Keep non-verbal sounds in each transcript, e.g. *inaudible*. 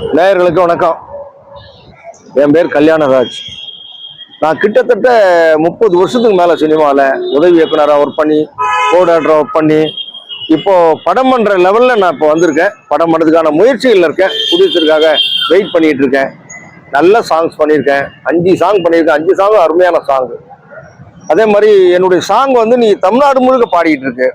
நேயர்களுக்கு வணக்கம். என் பேர் கல்யாணராஜ். நான் கிட்டத்தட்ட முப்பது வருஷத்துக்கு மேலே சினிமாவில் உதவி இயக்குனராக ஒர்க் பண்ணி கோடாக்டராக ஒர்க் பண்ணி இப்போது படம் பண்ணுற லெவலில் நான் இப்போ வந்திருக்கேன். படம் பண்ணுறதுக்கான முயற்சிகளில் இருக்கேன். புதுசுக்காக வெயிட் பண்ணிகிட்டு இருக்கேன். நல்ல சாங்ஸ் பண்ணியிருக்கேன். அஞ்சு சாங் பண்ணியிருக்கேன். அஞ்சு சாங் அருமையான சாங் அதே மாதிரி என்னுடைய சாங் வந்து நீ தமிழ்நாடு முழுக்க பாடிக்கிட்டு இருக்கு.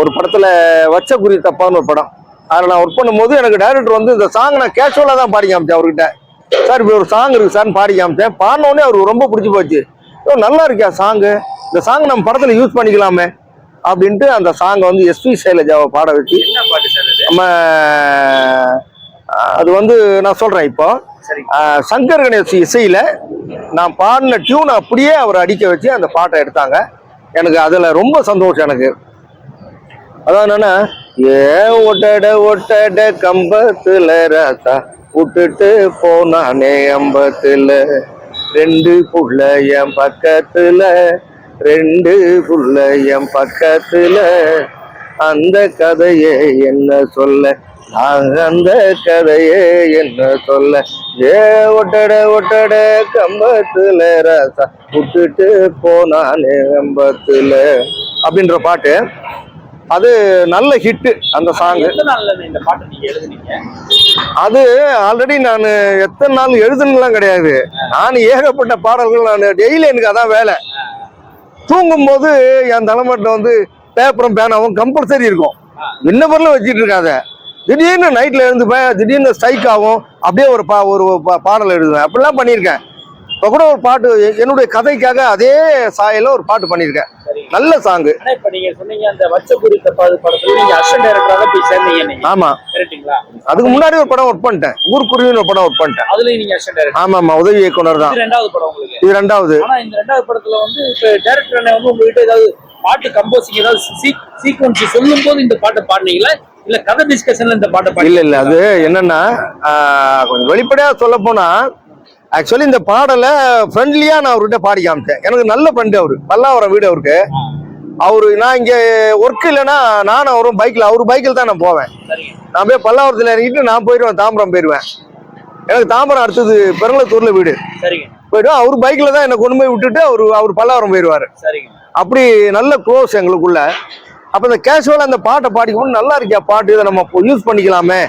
ஒரு படத்தில் வச்ச குறி தப்பான்னு ஒரு படம். அதில் நான் ஒர்க் பண்ணும்போது எனக்கு டைரக்டர் வந்து இந்த சாங் நான் கேஷுவலாக தான் பாடி காமிச்சேன் அவர்கிட்ட. சார் இப்படி ஒரு சாங் இருக்கு சார்னு பாடி காமிச்சேன். பாடினோடனே அவருக்கு ரொம்ப பிடிச்சி போச்சு. "ஓ, நல்லா இருக்கியா சாங்கு இந்த சாங் நம்ம படத்தில் யூஸ் பண்ணிக்கலாமே. அப்படின்ட்டு அந்த சாங்கை வந்து எஸ்பி சைலஜாவை பாட வச்சு நம்ம அது வந்து நான் சொல்றேன் இப்போ. சங்கர் கணேஷ் இசையில நான் பாடின டியூனை அப்படியே அவர் அடிக்க வச்சு அந்த பாட்டை எடுத்தாங்க. எனக்கு அதுல ரொம்ப சந்தோஷம் எனக்கு. அதான் என்னன்னா ஏன் ஒட்டட ஒட்டட கம்பத்துல ராசா விட்டுட்டு போனானே அம்பத்துல. ரெண்டு புள்ள என் பக்கத்துல ரெண்டு புள்ள என் பக்கத்துல. அந்த கதையே என்ன சொல்ல? நான் அந்த கதையே என்ன சொல்ல? ஏ ஒட்டட ஒட்டட கம்பத்துல ராசா விட்டுட்டு போனானே அம்பத்துல. அப்படின்ற பாட்டு அது நல்ல ஹிட்டு அந்த சாங் எத்தனை நாள்ல இந்த பாட்டு நீங்க எழுதுனீங்க? அது ஆல்ரெடி நான் எத்தனை நாள் எழுதுனதுலாம் கிடையாது. நான் ஏகப்பட்ட பாடல்கள் நான் டெய்லி எனக்கு அதான் வேலை. தூங்கும்போது என் தலைமட்டில் வந்து பேப்பரும் பேனாவும் கம்பல்சரி இருக்கும். இன்ன பொருளும் வச்சுட்டு இருக்காத? திடீர்னு நைட்ல எழுந்துப்பேன் திடீர்னு ஸ்ட்ரைக் ஆகும். அப்படியே ஒரு பா ஒரு பாடல் எழுதுவேன். அப்படிலாம் பண்ணியிருக்கேன். இப்போ கூட ஒரு பாட்டு என்னுடைய கதைக்காக அதே சாயல ஒரு பாட்டு பண்ணியிருக்கேன். நல்ல சாங்கு இப்ப நீங்க சொன்னீங்க அந்த வச்ச குறி தப்பாது படத்துல நீங்க அசிஸ்டன்ட் டைரக்டராக போய் சேர்ந்தீங்க ஆமா. கரெக்ட்டுங்களா அதுக்கு முன்னாடி ஒரு படம் ஒர்க் பண்ணிட்டேன். ஊர்க்குருவின்னு ஒரு படம் ஒர்க் பண்ணிட்டேன். அதுலயும் நீங்க அசிஸ்டன்ட் டைரக்டர் ஆமா ஆமா. உதவி இயக்குனர் தான். ரெண்டாவது படம் உங்களுக்கு. இது ரெண்டாவது. ஆனா இந்த ரெண்டாவது படத்துல வந்து இப்ப டைரக்டர் அண்ணன் வந்து உங்ககிட்ட ஏதாவது பாட்டு கம்போசிங் ஏதாவது சீக்வன்ஸ் சொல்லும் போது இந்த பாட்டை பாடுனீங்களா? இல்ல கதை டிஸ்கஷன்ல இந்த பாட்டை பாடி இல்ல. இல்ல அது என்னன்னா கொஞ்சம் வெளிப்படையா சொல்ல போனா ஆக்சுவலி இந்த பாடலை ஃப்ரெண்ட்லியா நான் அவர்கிட்ட பாடி காமிச்சேன். எனக்கு நல்ல ஃப்ரெண்டு அவரு. பல்லாவரம் வீடு அவருக்கு. அவரு நான் இங்க ஒர்க் இல்லைன்னா நானும் அவரும் பைக்ல அவரு பைக்கில் தான் நான் போவேன். நான் போய் பல்லாவரத்துல இறங்கிட்டு நான் போயிடுவேன் தாம்பரம் போயிடுவேன். எனக்கு தாம்பரம் அடுத்தது பெருங்கலத்தூர்ல வீடு. போயிடுவேன். அவர் பைக்ல தான் என்னை கொண்டு போய் விட்டுட்டு அவர் அவர் பல்லாவரம் போயிடுவாரு. அப்படி நல்ல க்ளோஸ் எங்களுக்குள்ள. அப்ப இந்த கேஷுவலா அந்த பாட்டை பாடிக்கும் நல்லா இருக்கியா பாட்டு. இதை நம்ம யூஸ் பண்ணிக்கலாமே.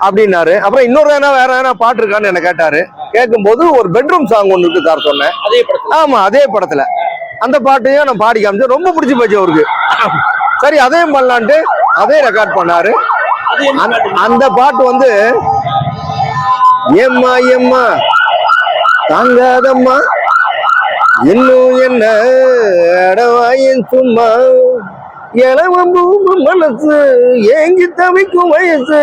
அப்படின்னாரு. அப்புறம் இன்னொரு வேணா வேற வேணா பாட்டு இருக்கான்னு என்ன கேட்டாரு. கேட்கும்போது ஒரு பெட்ரூம் சாங் ஒன்று இருக்கு சார் சொன்னேன். ஆமா அதே படத்துல. அந்த பாட்டையும் நான் பாடி காமிச்சேன் ரொம்ப பிடிச்சி போச்சு அவருக்கு. சரி அதையும் பண்ணலான்ட்டு அதையும் ரெக்கார்ட் பண்ணாரு. அந்த- பாட்டு வந்து ஏம்மா ஏம்மா தாங்காதம்மா இன்னும் என்ன அடவாயின் சும்மா இளவம் பூமி மனசு ஏங்கி தவிக்கும் வயசு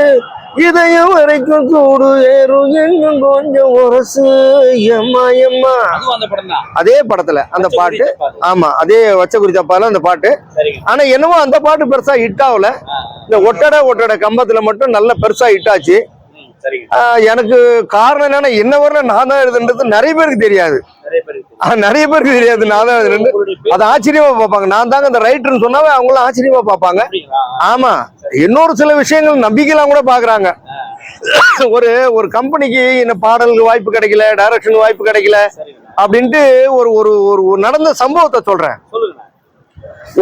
இதயம் வரைக்கும் சூடு ஏறும் இன்னும் கொஞ்சம் உரசு எம்மா எம்மா. அந்த அதே படத்துல அந்த பாட்டு. ஆமா அதே வச்ச குறித்தப்பால அந்த பாட்டு. ஆனா என்னவோ அந்த பாட்டு பெருசா ஹிட் ஆகல. இந்த ஒட்டடை ஒட்டடை கம்பத்துல மட்டும் நல்ல பெருசா ஹிட் ஆச்சு. எனக்கு காரணம் என்னன்னா என்ன வரல நான் தான் எழுதுன்றது நிறைய பேருக்கு தெரியாது. நிறைய பேருக்கு தெரியாது நான் தான் பேர். அது ஆச்சரியமா பார்ப்பாங்க. நான் தாங்க இந்த ரைட்டர்னு சொன்னாவே அவங்களும் ஆச்சரியமா பார்ப்பாங்க? ஆமா. இன்னொரு சில விஷயங்கள் நம்பிக்கைலாம் கூட பாக்குறாங்க. ஒரு ஒரு கம்பெனிக்கு இந்த பாடலுக்கு வாய்ப்பு கிடைக்கல டைரக்ஷனுக்கு வாய்ப்பு கிடைக்கல அப்படின்ட்டு ஒரு ஒரு ஒரு நடந்த சம்பவத்தை சொல்றேன்.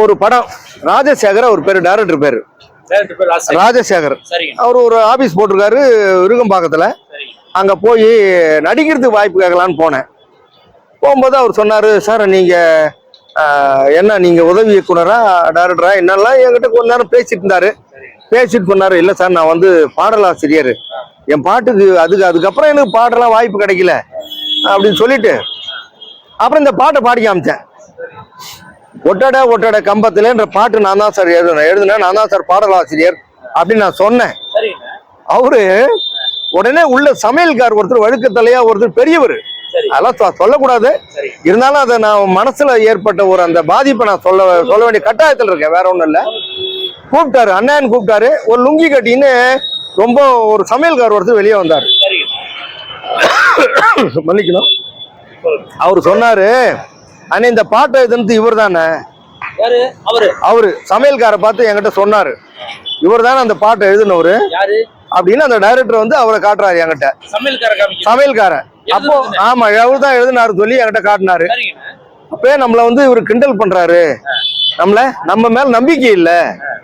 ஒரு படம் ராஜசேகர் ஒரு பேரு டைரக்டர் பேரு. ராஜசேகர். அவர் ஒரு ஆபீஸ் போட்டிருக்காரு விருகம்பாக்கத்துல. அங்க போய் நடிக்கிறதுக்கு வாய்ப்பு கேட்கலான்னு போனேன். போகும்போது அவர் சொன்னாரு சார் நீங்க என்ன நீங்க உதவி இயக்குனரா டைரக்டரா என்னெல்லாம் என்கிட்ட கொஞ்ச நேரம் பேசிட்டு இருந்தாரு. பேசிட்டு சொன்னார் இல்லை சார் நான் வந்து பாடலாசிரியர். என் பாட்டுக்கு அதுக்கு அதுக்கப்புறம் எனக்கு பாடலாம் வாய்ப்பு கிடைக்கல அப்படின்னு சொல்லிட்டு அப்புறம் இந்த பாட்டை பாடி காமிச்சேன். ஒட்டட ஒட்டட கம்பத்துலன்ற பாட்டு நான் தான் சார் எழுதுனேன். எழுதுனேன் நான் தான் சார் பாடலாசிரியர் அப்படின்னு நான் சொன்னேன். அவரு உடனே உள்ள சமையல்கார் ஒருத்தர் வழுக்கத்தலையா ஒருத்தர் பெரியவர். அதெல்லாம் சொ- சொல்லக்கூடாது. இருந்தாலும் அதை நான் மனசுல ஏற்பட்ட ஒரு அந்த பாதிப்பை நான் சொல்ல சொல்ல வேண்டிய கட்டாயத்தில் இருக்கேன் வேற ஒன்றும் இல்ல. கூப்பிட்டாரு அண்ணன் கூப்பிட்டாரு. ஒரு லுங்கி கட்டின்னு ரொம்ப ஒரு சமையல்கார் ஒருத்தர் வெளியே வந்தாரு. மன்னிக்கணும். அவர் சொன்னாரு அண்ணே இந்த பாட்டை எதுன்னு இவர் தானே? அவரு. அவரு சமையல்காரை பார்த்து என்கிட்ட சொன்னாரு இவர் தானே அந்த பாட்டை எழுதினவரு? அப்படின்னு அந்த டைரக்டர் வந்து அவரை காட்டுறாரு என்கிட்ட. சமையல்காரன். அப்போ எழுதுனது. ஆமா அவர் தான் எழுதினாரு சொல்லி என்கிட்ட காட்டினாரு. அப்பவே நம்மள வந்து இவர் கிண்டல் பண்றாரு. நம்மள நம்ம மேல நம்பிக்கை இல்ல.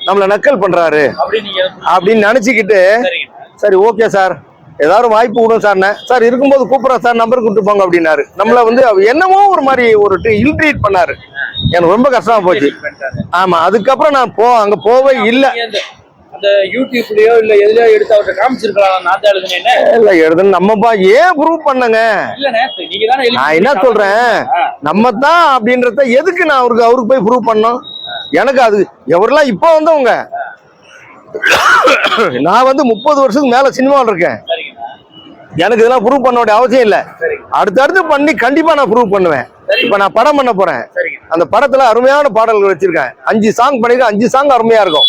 நம்மள நக்கல் பண்றாரு. அப்படின்னு நினைச்சுக்கிட்டு சரி ஓகே சார் ஏதாவது வாய்ப்பு விடும் சார் சார் இருக்கும்போது கூப்பிடுறேன் சார் நம்பர் போங்க அப்படின்னாரு. நம்மள வந்து என்னமோ ஒரு மாதிரி ஒரு இல் ட்ரீட் பண்ணாரு. எனக்கு ரொம்ப கஷ்டமா போச்சு. ஆமா அதுக்கப்புறம் நான் போ அங்க போவே இல்ல. அந்த- யூடியூப்லயோ இல்ல எதுலயோ எடுத்து அவர்கிட்ட காமிச்சிருக்கலாம் நான் தான் எழுதுனேன்னு? இல்ல எழுதுன்னு நம்மப்பா ஏன் ப்ரூவ் பண்ணங்க? இல்லண்ணே நீங்க தானே நான் என்ன சொல்றேன். நம்ம தான் அப்படின்றத எதுக்கு நான் அவருக்கு அவருக்கு போய் ப்ரூவ் பண்ணோம்? எனக்கு அது எவரெல்லாம் இப்போ வந்தவங்க? நான் வந்து முப்பது வருஷத்துக்கு மேல சினிமாவில் இருக்கேன். எனக்கு இதெல்லாம் ப்ரூவ் பண்ண வேண்டிய அவசியம் இல்லை. அடுத்தடுத்து பண்ணி கண்டிப்பா நான் ப்ரூவ் பண்ணுவேன். இப்ப நான் படம் பண்ண போறேன். அந்த படத்துல அருமையான பாடல்கள் வச்சிருக்கேன். அஞ்சு சாங் பண்ணிருக்கேன். அஞ்சு சாங் அருமையா இருக்கும்.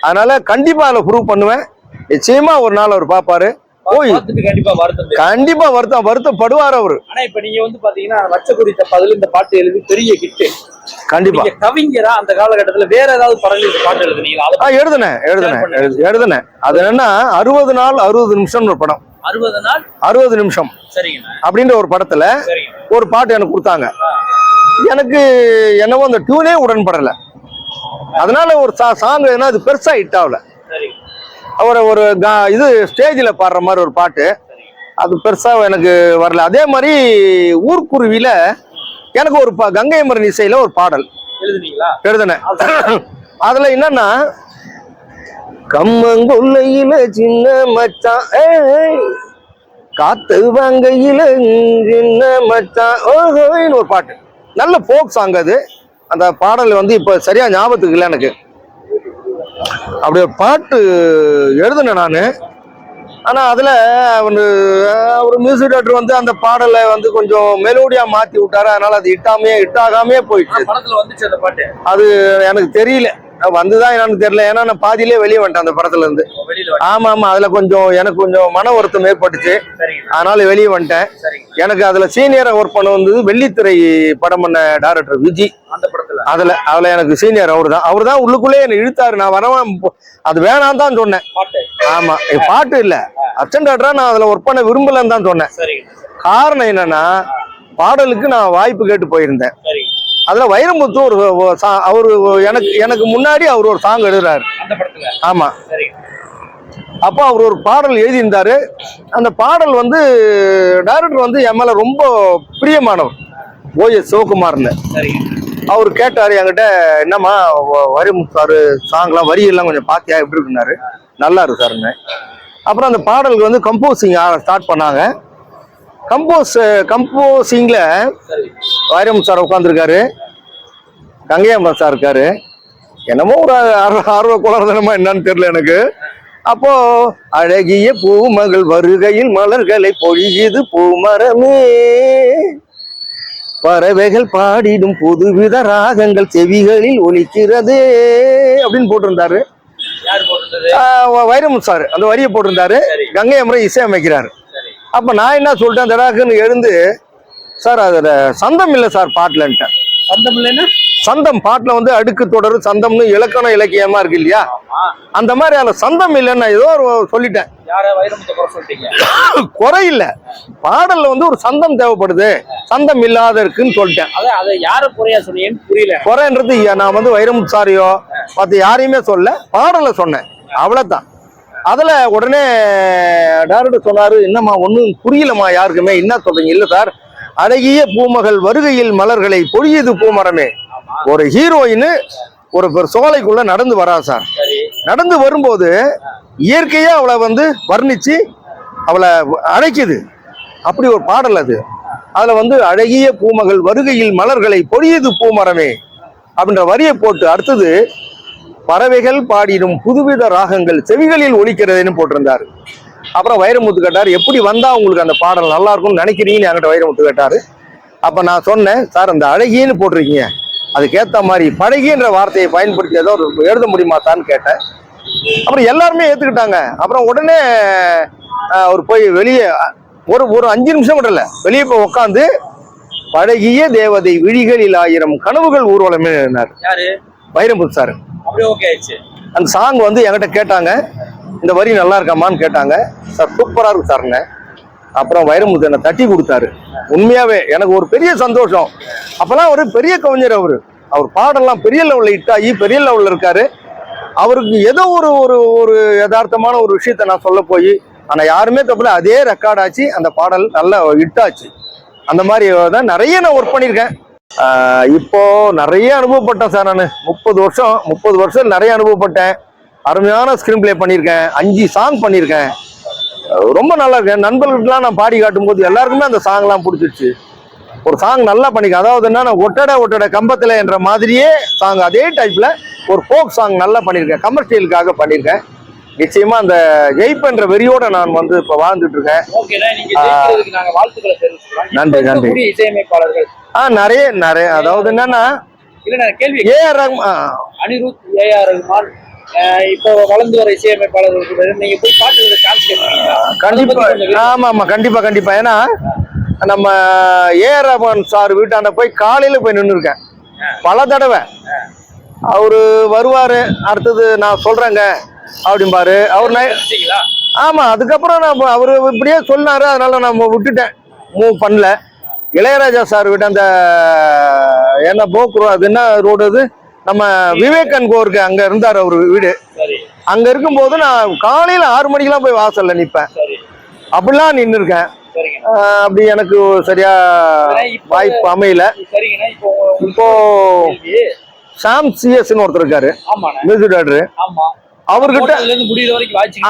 அதனால கண்டிப்பா அதுல ப்ரூவ் பண்ணுவேன். நிச்சயமா ஒரு நாள் அவர் பாப்பாரு பார்த்துட்டு கண்டிப்பா வருத்தம். கண்டிப்பா வருத்தம் வருத்தப்படுவார் அவரு. ஆனா இப்ப நீங்க வந்து பாத்தீங்கன்னா வச்சக்குடி தப்பாதுல இந்த பாட்டு எழுதி பெரிய கிட்டு கண்டிப்பா. கவிஞரா அந்த காலகட்டத்துல வேற ஏதாவது படங்களுக்கு பாட்டு எழுதுனீங்களா? அதை எழுதுனேன் எழுதுனேன் எழுது- எழுதுனேன். அது என்னன்னா அறுபது நாள் அறுபது நிமிஷம்னு ஒரு படம். அறுபது நாள்? அறுபது நிமிஷம். அப்படின்ற ஒரு படத்துல ஒரு பாட்டு எனக்கு கொடுத்தாங்க. எனக்கு என்னவோ அந்த டியூனே உடன்படல. அதனால ஒரு சாங் எதுனா அது பெருசா ஹிட் ஆகல. அவரை ஒரு இது ஸ்டேஜில் பாடுற மாதிரி ஒரு பாட்டு. அது பெருசா எனக்கு வரல. அதே மாதிரி ஊர்க்குருவியில எனக்கு ஒரு பா- கங்கை மரன் இசையில ஒரு பாடல். எழுதுனீங்களா? எழுதினேன். அதுல என்னன்னா கம்மங்குள்ளையில சின்ன மச்சான் காத்து வாங்கையில சின்ன மச்சான் ஓஹோன்னு ஒரு பாட்டு. நல்ல ஃபோக் சாங் அது. அந்த பாடல் வந்து இப்ப சரியா ஞாபகத்துக்கு இல்லை எனக்கு. அப்படி ஒரு பாட்டு எழுதுனேன் நான். ஆனா அதுல அவனு ஒரு மியூசிக் டைரக்டர் வந்து அந்த பாடலை வந்து கொஞ்சம் மெலோடியா மாத்தி விட்டாரு. அதனால அது இட்டாமே இட்டாகாமே போயிடுச்சு. ஆனா படத்துல வந்துச்சு அந்த பாட்டு. அது எனக்கு தெரியல. வந்துதான் என்னன்னு தெரியல. ஏன்னா நான் பாதியிலே வெளியே வந்துட்டேன் அந்த படத்துல இருந்து ஆமா ஆமா. அதுல கொஞ்சம் எனக்கு கொஞ்சம் மன வருத்தம் ஏற்பட்டுச்சு. அதனால வெளியே வந்துட்டேன். எனக்கு அதுல சீனியரா ஒர்க் பண்ண வந்தது வெள்ளித்திரை படம் பண்ண டைரக்டர் விஜி. அந்த படத்துல. அதுல அதுல எனக்கு சீனியர் அவர் தான் அவர் தான் உள்ளுக்குள்ளே என்னை இழுத்தாரு. நான் வரவன் அது வேணாம் தான் சொன்னேன். பாட்டு. ஆமா. பாட்டு இல்ல. அச்சன் டாக்டரா நான் அதுல ஒர்க் பண்ண விரும்பலன்னு தான் சொன்னேன். காரணம் என்னன்னா பாடலுக்கு நான் வாய்ப்பு கேட்டு போயிருந்தேன். அதுல வைரமுத்து ஒரு அவரு எனக்கு எனக்கு முன்னாடி அவர் ஒரு சாங் எழுதுறாரு. அந்த படத்துல? ஆமா. சரிங்க அப்போ அவர் ஒரு பாடல் எழுதியிருந்தாரு. அந்த பாடல் வந்து டைரக்டர் வந்து என் மேல ரொம்ப பிரியமானவர். ஓஎஸ் சிவகுமார்னு. அவர் கேட்டாரு என்கிட்ட என்னம்மா வ- வைரமுத்து சார் சாங்லாம் வரி எல்லாம் கொஞ்சம் பாத்தியா? எப்படி இருக்குன்னாரு? நல்லா இருக்கு அப்புறம் அந்த பாடலுக்கு வந்து கம்போசிங் ஸ்டார்ட் பண்ணாங்க. கம்போஸ் கம்போசிங்ல வைரமுத்து சார் உட்காந்துருக்காரு கங்கையம்பரம் சார் இருக்காரு. என்னமோ ஒரு ஆர்வ ஆர்வ குளர்தனமா என்னன்னு தெரியல எனக்கு. அப்போ அழகிய பூமகள் வருகையில் மலர்களை பொழியுது பூமரமே. பறவைகள் பாடிடும் புதுவித ராகங்கள் செவிகளில் ஒலிக்கிறதே அப்படின்னு போட்டிருந்தாரு. வைரமுத்து சார் அந்த வரியை போட்டிருந்தாரு. கங்கை அமரம் இசையமைக்கிறாரு. அப்ப நான் என்ன சொல்லிட்டேன் தடாக்குன்னு எழுந்து சார் அதுல சந்தம் இல்லை சார் பாட்டுலன்ட்டேன் சந்தம் இல்லைன்னா? சந்தம் பாட்டுல வந்து அடுக்கு தொடர் சந்தம்னு இலக்கணம் இலக்கியமா இருக்கு இல்லையா? அந்த மாதிரி அதுல சந்தம் இல்லைன்னு ஏதோ ஒரு சொல்லிட்டேன். *coughs* குறை இல்ல. பாடல்ல வந்து ஒரு சந்தம் தேவைப்படுது. சந்தம் இல்லாத இருக்குன்னு சொல்லிட்டேன். அதான் அதை யார குறையா சொன்னீங்கன்னு புரியல. குறைன்றது நான் வந்து வைரமுத்து சாரியோ மற்ற யாரையுமே சொல்ல பாடல சொன்னேன். அவ்வளவுதான். அதுல உடனே டைரக்டர் சொன்னாரு என்னம்மா ஒன்றும் புரியலம்மா யாருக்குமே. என்ன சொல்றீங்க? இல்ல சார். அழகிய பூமகள் வருகையில் மலர்களை பொழியது பூமரமே. ஒரு ஹீரோயின் ஒரு பெரு சோலைக்குள்ள நடந்து வரா சார். நடந்து வரும்போது இயற்கையா அவளை வந்து வர்ணிச்சு அவளை அழைக்குது. அப்படி ஒரு பாடல் அது. அதுல வந்து அழகிய பூமகள் வருகையில் மலர்களை பொழியது பூமரமே அப்படின்ற வரியை போட்டு அடுத்தது பறவைகள் பாடிடும் புதுவித ராகங்கள் செவிகளில் ஒழிக்கிறதுன்னு போட்டிருந்தாரு. அப்புறம் வைரமுத்து கேட்டார் எப்படி வந்தா உங்களுக்கு அந்த பாடல் நல்லா இருக்கும்னு நினைக்கிறீங்கன்னு என்கிட்ட வைரமுத்து கேட்டாரு. அப்ப நான் சொன்னேன் சார் அந்த அழகியன்னு போட்டிருக்கீங்க. அதுக்கேத்த மாதிரி பழகின்ற வார்த்தையை பயன்படுத்தி ஏதோ எழுத முடியுமா தான்னு கேட்டேன். அப்புறம் எல்லாருமே ஏத்துக்கிட்டாங்க. அப்புறம் உடனே அவர் போய் வெளியே ஒரு ஒரு அஞ்சு நிமிஷம் கூட இல்ல வெளியே போய் உட்காந்து பழகிய தேவதை விழிகளில் ஆயிரம் கனவுகள் ஊர்வலமே வைரமுத்து சார். அப்படியே ஓகே ஆயிடுச்சு. அந்த சாங் வந்து என்கிட்ட கேட்டாங்க. இந்த வரி நல்லா இருக்காமான்னு கேட்டாங்க. சார் சூப்பராக இருக்கு சார்னு அப்புறம் வைரமுத்து என்னை தட்டி கொடுத்தாரு. உண்மையாகவே எனக்கு ஒரு பெரிய சந்தோஷம். அப்போல்லாம் ஒரு பெரிய கவிஞர் அவர். அவர் பாடெல்லாம் பெரிய லெவலில் ஹிட் ஆகி பெரிய லெவலில் இருக்காரு. அவருக்கு ஏதோ ஒரு ஒரு ஒரு யதார்த்தமான ஒரு விஷயத்த நான் சொல்ல போய் ஆனால் யாருமே தப்புல அதே ரெக்கார்ட் ஆச்சு. அந்த பாடல் நல்லா ஹிட் ஆச்சு. அந்த மாதிரி தான் நிறைய நான் ஒர்க் பண்ணியிருக்கேன். இப்போது இப்போ நிறைய அனுபவப்பட்டேன் சார் நான். முப்பது வருஷம் முப்பது வருஷம் நிறைய அனுபவப்பட்டேன். அருமையான ஸ்க்ரீன் ப்ளே பண்ணியிருக்கேன். அஞ்சு சாங் பண்ணியிருக்கேன். ரொம்ப நல்லா இருக்கு. என் நண்பர்களுக்கெல்லாம் நான் பாடி காட்டும்போது எல்லாருக்குமே அந்த சாங்லாம் பிடிச்சிருச்சு. ஒரு சாங் நல்லா பண்ணிக்க அதாவது என்னன்னா ஒட்டடை ஒட்டடை கம்பத்தில் என்ற மாதிரியே சாங் அதே டைப்ல ஒரு ஃபோக் சாங் நல்லா பண்ணியிருக்கேன். கமர்ஷியலுக்காக பண்ணியிருக்கேன். நிச்சயமா அந்த ஜெயிப்பென்ற வெறியோட நான் வந்து இப்போ வாழ்ந்துட்டு இருக்கேன் நன்றி, நன்றி. இசையமைப்பாளர்கள். ஆ நிறைய நிறைய. அதாவது என்னன்னா இல்ல நான் கேள்வி A R Rahman Anirudh A R Rahman. இப்போ வளர்ந்து வர இசையமைப்பாளர்கள் நீங்க போய் பாட்டு சான்ஸ் கண்டிப்பா. ஆமா ஆமா கண்டிப்பா கண்டிப்பா. ஏன்னா நம்ம ஏ ஆர் ரஹ்மான் சார் வீட்டாண்ட போய் காலையில போய் நின்று இருக்கேன் பல தடவை. அவரு வருவாரு அடுத்தது நான் சொல்றேங்க அப்படிம்பாரு அவர் ஆமா அதுக்கப்புறம் நான் அவரு இப்படியே சொன்னாரு அதனால நான் விட்டுட்டேன். மூவ் பண்ணல. இளையராஜா சார் விட்ட அந்த என்ன போக்குறோம் அது என்ன ரோடு அது? நம்ம விவேகன் கோருக்கு அங்க இருந்தார் அவர் வீடு. அங்க இருக்கும்போது நான் காலையில ஆறு மணிக்கெல்லாம் போய் வாசல்ல நிப்பேன். அப்படிலாம் நின்று இருக்கேன் அப்படி எனக்கு சரியா வாய்ப்பு அமையல. இப்போ. சாம் சிஎஸ்ன்னு ஒருத்தர் இருக்காரு. Music director. அவர்கிட்ட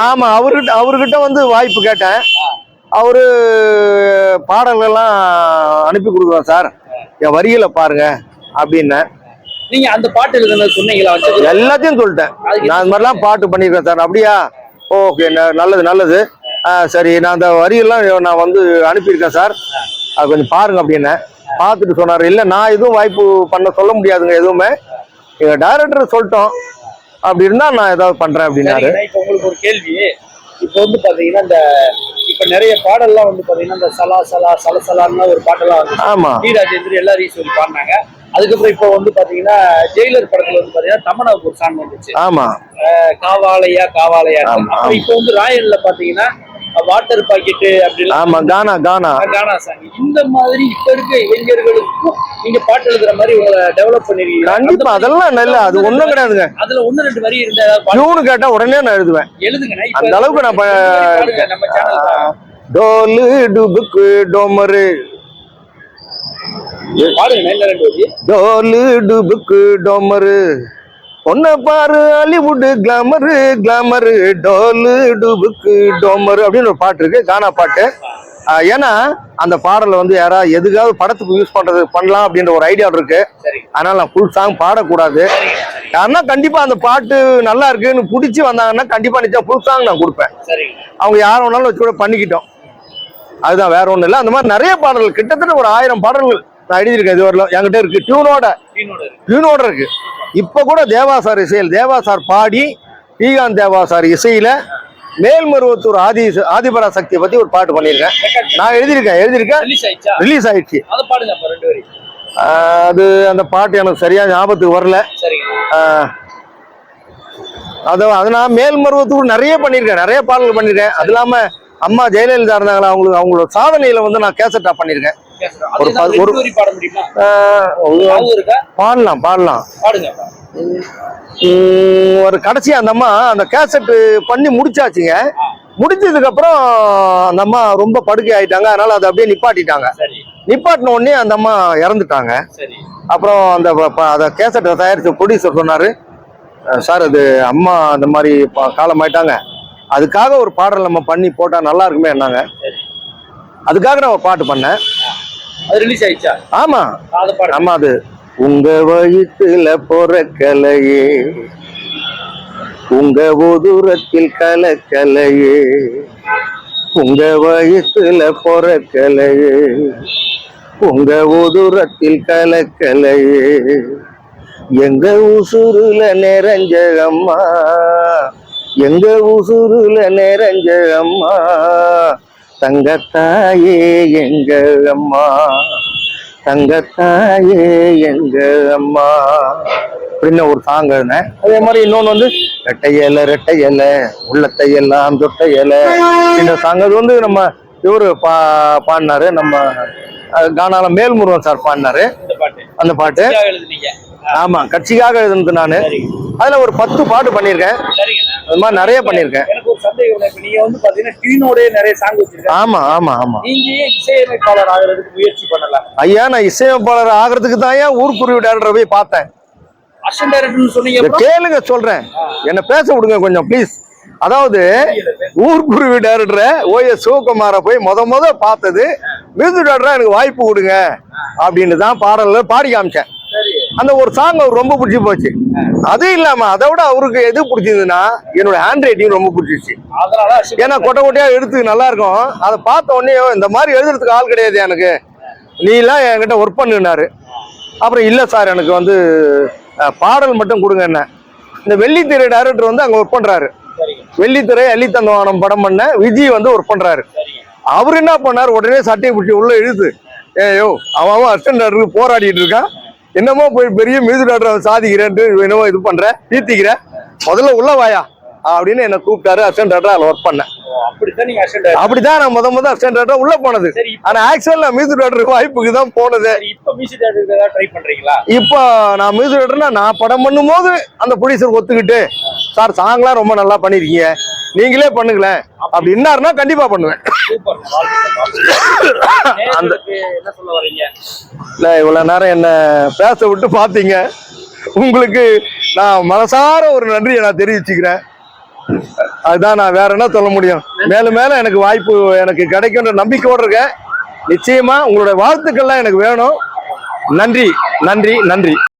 ஆமா அவர்கிட்ட அவர்கிட்ட வந்து வாய்ப்பு கேட்டேன். அவரு பாடல்கள்லாம் அனுப்பி கொடுக்குறோம் சார். என் வரிகளை பாருங்க அப்படின்னேன். நீங்க அந்த பாட்டு எழுதுனது சொன்னீங்களா? எல்லாத்தையும் சொல்லிட்டேன். நான் இந்த மாதிரிலாம் பாட்டு பண்ணியிருக்கேன் சார். அப்படியா? ஓகே. நல்லது நல்லது. சரி. நான் அந்த வரியெல்லாம் நான் வந்து அனுப்பியிருக்கேன் சார். அது கொஞ்சம் பாருங்க அப்படின்னேன் பார்த்துட்டு சொன்னார். இல்லை நான் எதுவும் வாய்ப்பு பண்ண சொல்ல முடியாதுங்க எதுவுமே. எங்கள் டைரக்டர் சொல்லிட்டோம். அப்படி இருந்தால் நான் ஏதாவது பண்ணுறேன் அப்படின்னாரு. இப்போ உங்களுக்கு ஒரு கேள்வி. இப்போ வந்து பாத்தீங்கன்னா இந்த இப்ப நிறைய பாடல்லாம் வந்து பாத்தீங்கன்னா இந்த சலா சலா சலசலான்னு ஒரு பாட்டெல்லாம் ஆமாம் டி ராஜேந்திர எல்லாரையும் சொல்லி பாடினாங்க. அதுக்கப்புறம் இப்போ வந்து பாத்தீங்கன்னா ஜெயிலர் படத்துல வந்து பாத்தீங்கன்னா தமனாவுக்கு ஒரு சாங் வந்துச்சு. அஹ் காவாலயா காவாலயா. ஆமா, இப்போ வந்து ராயல்ல பாத்தீங்கன்னா வாட்டர் பாக்கெட்டு அப்படிலாம் ஆமாம் கானா கானா. கானா சாங். இந்த மாதிரி இப்ப இருக்க இளைஞர்களுக்கும் நீங்க பாட்டு எழுதுற மாதிரி உங்களை டெவலப் பண்ணிருக்கீங்க கண்டிப்பா அதெல்லாம் நல்ல அது ஒண்ணும் கிடையாதுங்க. அதுல ஒண்ணு ரெண்டு வரி இருந்தா டியூனு கேட்டா உடனே நான் எழுதுவேன். எழுதுங்கண்ணா. இப்ப அந்த அளவுக்கு நான் நம்ம சேனல்ல டோலு டுபுக்கு டோமரு பாடுங்க இந்த ரெண்டு வரி டோலு டுபுக்கு டோமரு. பொண்ணை பாரு ஹாலிவுட் கிளாமரு கிளாமரு. டோலு டுபுக்கு டோமரு அப்படின்னு ஒரு பாட்டு இருக்கு. கானா பாட்டு. ஏன்னா அந்த பாடலை வந்து யாராவது எதுக்காவது படத்துக்கு யூஸ் பண்றது பண்ணலாம் அப்படின்ற ஒரு ஐடியா இருக்கு. அதனால நான் ஃபுல் சாங் பாடக்கூடாது. யாருன்னா கண்டிப்பா அந்த பாட்டு நல்லா இருக்குன்னு பிடிச்சி வந்தாங்கன்னா கண்டிப்பா நிச்சயம் ஃபுல் சாங் நான் கொடுப்பேன். அவங்க யார் வேணாலும் வச்சு கூட பண்ணிக்கிட்டோம். அதுதான் வேற ஒண்ணும் இல்லை. அந்த மாதிரி நிறைய பாடல்கள் கிட்டத்தட்ட ஒரு ஆயிரம் பாடல்கள் நான் எழுதியிருக்கேன் இது வரலாம் என்கிட்ட இருக்கு. டியூனோட டியூனோட இருக்கு. இப்போ கூட தேவாசார் இசையில் தேவாசார் பாடி ஸ்ரீகாந்த் தேவாசார் இசையில மேல்மருவத்தூர் ஆதி ஆதிபரா சக்தியை பத்தி ஒரு பாட்டு பண்ணியிருக்கேன். நான் எழுதியிருக்கேன் எழுதியிருக்கேன். ரிலீஸ் ஆயிடுச்சா? அதை அந்த பாட்டு எனக்கு சரியா ஞாபகத்துக்கு வரல. அது அது நான் மேல்மருவத்தூர் நிறைய பண்ணியிருக்கேன் நிறைய பாடல்கள் பண்ணியிருக்கேன். அது இல்லாம அம்மா ஜெயலலிதா இருந்தாங்களா அவங்களுக்கு அவங்களோட சாதனையில வந்து நான் கேசட்டா பண்ணியிருக்கேன். ஒரு ஒரு- பாடலாம் பாடலாம். ஒரு கடைசி அந்த அம்மா அந்த கேசட் பண்ணி முடிச்சாச்சுங்க. முடிச்சதுக்கு அப்புறம் அந்த அம்மா ரொம்ப படுக்கை ஆயிட்டாங்க. அதனால அதை அப்படியே நிப்பாட்டிட்டாங்க. நிப்பாட்டின உடனே அந்த அம்மா இறந்துட்டாங்க. அப்புறம் அந்த அதை கேசட்டை தயாரிச்ச ப்ரொடியூசர் சொன்னாரு "அஹ் சார் அது அம்மா அந்த மாதிரி ப- காலமாயிட்டாங்க அதுக்காக ஒரு பாடல் நம்ம பண்ணி போட்டா நல்லா இருக்குமே என்னாங்க அதுக்காக நான் ஒரு பாட்டு பண்ணேன். அது ரிலீஸ் ஆயிடுச்சா? ஆமா. ஆமா அது. உங்க வயிற்றுல பொறக்கலையே உங்க உதுரத்தில் கலக்கலையே உங்க வயிற்றுல பொறக்கலையே உங்க உதுரத்தில் கலக்கலையே எங்க உசுருல நிறைஞ்ச அம்மா எங்க உசுருல நிறைஞ்ச அம்மா தங்கத்தாயே எங்க அம்மா. தங்கத்தாயே எங்க அம்மா. அப்படின்னு ஒரு சாங் எழுதினேன். அதே மாதிரி இன்னொன்று வந்து ரெட்டை இலை ரெட்டை இலை உள்ளத்தை எல்லாம் தொட்ட இலை. இந்த சாங் அது வந்து நம்ம இவரு பா பாடினாரு. நம்ம கானால மேல்முருகன் சார் பாடினாரு. அந்த பாட்டு. ஆமா கட்சிக்காக எழுதுனது நானு. அதுல ஒரு பத்து பாட்டு பண்ணியிருக்கேன். அது மாதிரி நிறைய பண்ணியிருக்கேன். எனக்கு ஒரு சந்தேகம் இப்ப நீங்க வந்து பாத்தீங்கன்னா டியூனோடய நிறைய சாங் வச்சிருக்காங்க. ஆமா ஆமா ஆமா. நீங்க ஏன் இசையமைப்பாளர் ஆகிறதுக்கு முயற்சி பண்ணல. ஐயா நான் இசையமைப்பாளர் ஆகிறதுக்கு தான் ஏன் ஊர்க்குருவி டேரக்டரை போய் பார்த்தேன். அசன் டைரக்டர்னு சொன்னீங்க கேளுங்க சொல்றேன். என்ன பேச விடுங்க கொஞ்சம் ப்ளீஸ் அதாவது ஊர்க்குருவி டேரக்டரை ஓஎஸ் சிவகுமாரை போய் முத முத பார்த்தது மியூசிக் டேரக்டரா எனக்கு வாய்ப்பு கொடுங்க அப்படின்னு தான் பாடல்ல பாடி காமிச்சேன். அந்த ஒரு சாங் அவர் ரொம்ப பிடிச்சி போச்சு. அது இல்லாம அதை விட அவருக்கு எது பிடிச்சதுன்னா என்னோட ஹேண்ட் ரைட்டிங் ரொம்ப பிடிச்சிச்சு ஏன்னா கொட்டை கொட்டையா எடுத்து நல்லா இருக்கும். அதை பார்த்த உடனே இந்த மாதிரி எழுதுறதுக்கு ஆள் கிடையாது எனக்கு. நீ எல்லாம் என்கிட்ட ஒர்க் பண்ணுனாரு அப்புறம் இல்லை சார் எனக்கு வந்து பாடல் மட்டும் கொடுங்க என்ன. இந்த வெள்ளித்திரை டைரக்டர் வந்து அங்க ஒர்க் பண்றாரு. சரிங்க. வெள்ளித்திரை அள்ளித்தந்தவானம் படம் பண்ண விஜய் வந்து ஒர்க் பண்றாரு. சரிங்க. அவர் என்ன பண்ணார்? உடனே சட்டையை பிடிச்சி உள்ள இழுத்து ஏயோ அவன் அவன் அசிஸ்டன்ட் போராடிட்டு இருக்கான். என்னமோ போய் பெரிய மியூசிக் டைரக்டர் சாதிக்கிறேன்ட்டு என்னமோ இது பண்ற தீர்த்திக்கிற முதல்ல உள்ள வாயா அப்படின்னு என்ன கூப்பிட்டாரு அசிஸ்டன்ட் டைரக்டர் அதில் ஒர்க் பண்ணேன். அப்படித்தான் அப்படிதான் நான் முத முத அசிஸ்டன்ட் டைரக்டர் உள்ள போனது. ஆனா ஆக்சுவல் நான் மியூசிக் டைரக்டர் வாய்ப்புக்கு தான் போனது. இப்ப நான் மியூசிக் டைரக்டர்னா நான் படம் பண்ணும்போது அந்த ப்ரொடியூசர் ஒத்துக்கிட்டு சார் சாங்லாம் ரொம்ப நல்லா பண்ணிருக்கீங்க. நீங்களே பண்ணுங்களேன். அப்படி இன்னாருன்னா கண்டிப்பா பண்ணுவேன். அந்த இல்லை இவ்வளோ நேரம் என்ன பேச விட்டு பார்த்தீங்க. உங்களுக்கு நான் மனசார ஒரு நன்றியை நான் தெரிவிச்சுக்கிறேன். அதுதான் நான் வேற என்ன சொல்ல முடியும்? மேலும் மேலும் எனக்கு வாய்ப்பு எனக்கு கிடைக்கும்ன்ற நம்பிக்கையோடு இருக்கேன். நிச்சயமா உங்களுடைய வாழ்த்துக்கள்லாம் எனக்கு வேணும். நன்றி நன்றி நன்றி.